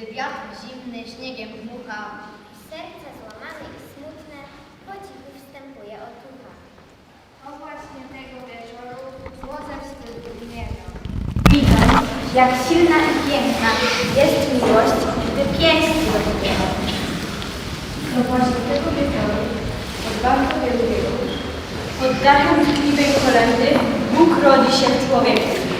zimny śniegiem dmucha. Serce złamane i smutne, po cichu wstępuje otucha. O właśnie tego wieczoru zło ze wstydu gniewa. Widzę, jak silna i piękna jest miłość, gdy pięści rozumiewa. To właśnie tego wieczoru, od bardzo wielu wieków, pod dachem tkliwej kolendy Bóg rodzi się w człowieku.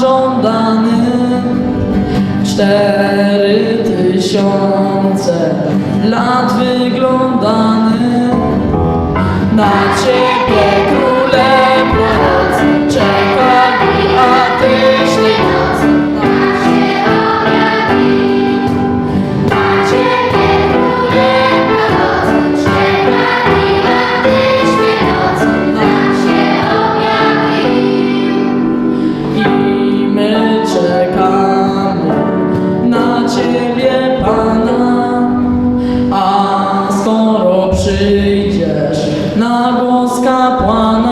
żądany. Cztery tysiące lat wyglądany. Na Ciebie przyjdziesz na głos kapłana,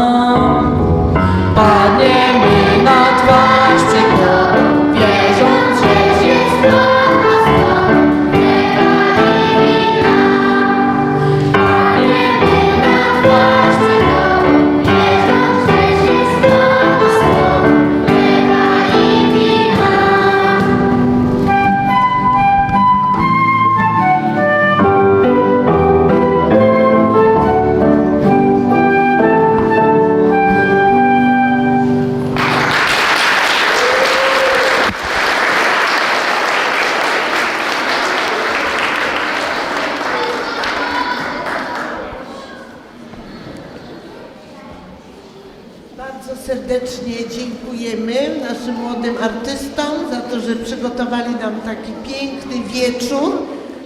Bardzo serdecznie dziękujemy naszym młodym artystom za to, że przygotowali nam taki piękny wieczór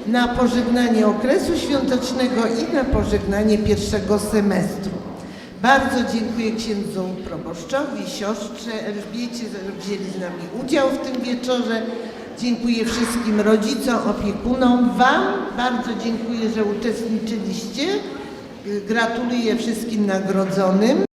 na pożegnanie okresu świątecznego i na pożegnanie pierwszego semestru. Bardzo dziękuję księdzu proboszczowi, siostrze Elżbiecie, że wzięli z nami udział w tym wieczorze. Dziękuję wszystkim rodzicom, opiekunom, Wam bardzo dziękuję, że uczestniczyliście. Gratuluję wszystkim nagrodzonym.